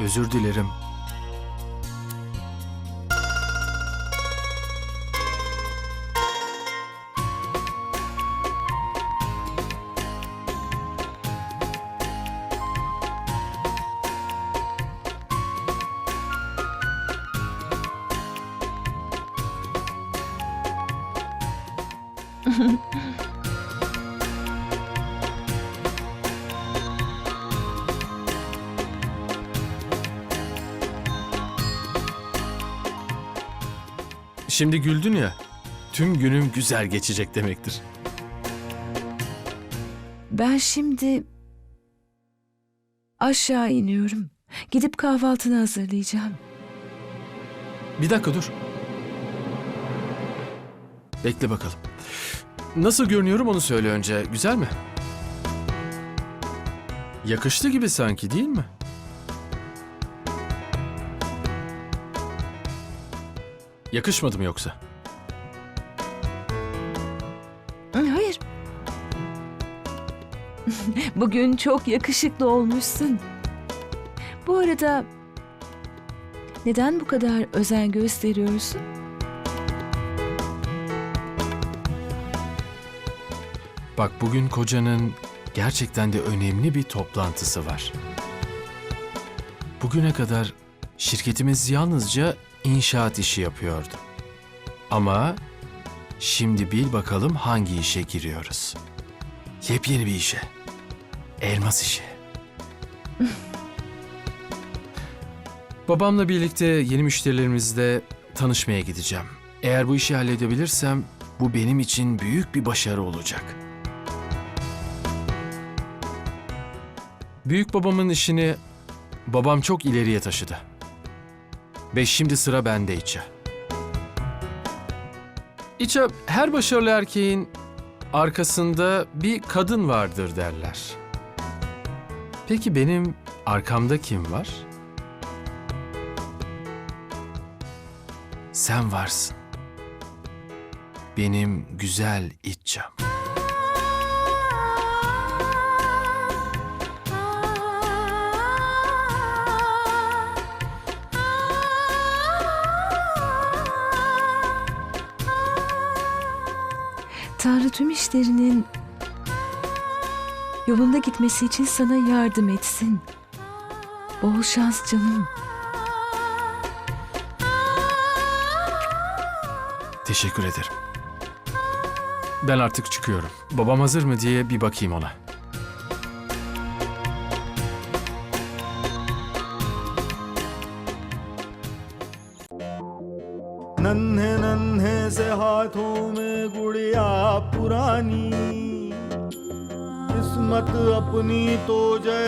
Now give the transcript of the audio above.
Özür dilerim. Şimdi güldün ya. Tüm günüm güzel geçecek demektir. Ben şimdi aşağı iniyorum. Gidip kahvaltını hazırlayacağım. Bir dakika dur. Bekle bakalım. Nasıl görünüyorum onu söyle önce. Güzel mi? Yakıştı gibi sanki değil mi? Yakışmadı mı yoksa? Hayır. Bugün çok yakışıklı olmuşsun. Bu arada neden bu kadar özen gösteriyorsun? Bak bugün kocanın gerçekten de önemli bir toplantısı var. Bugüne kadar şirketimiz yalnızca inşaat işi yapıyordu. Ama şimdi bil bakalım hangi işe giriyoruz. Yepyeni bir işe. Elmas işi. Babamla birlikte yeni müşterilerimizle tanışmaya gideceğim. Eğer bu işi halledebilirsem bu benim için büyük bir başarı olacak. Büyük babamın işini babam çok ileriye taşıdı. Ve şimdi sıra bende İça. İça, her başarılı erkeğin arkasında bir kadın vardır derler. Peki benim arkamda kim var? Sen varsın. Benim güzel İçam. Tanrı tüm işlerinin yolunda gitmesi için sana yardım etsin. Bol şans canım. Teşekkür ederim. Ben artık çıkıyorum. Babam hazır mı diye bir bakayım ona. नन्हे नन्हे से हाथों में गुड़िया पुरानी। किस्मत अपनी तो जैसे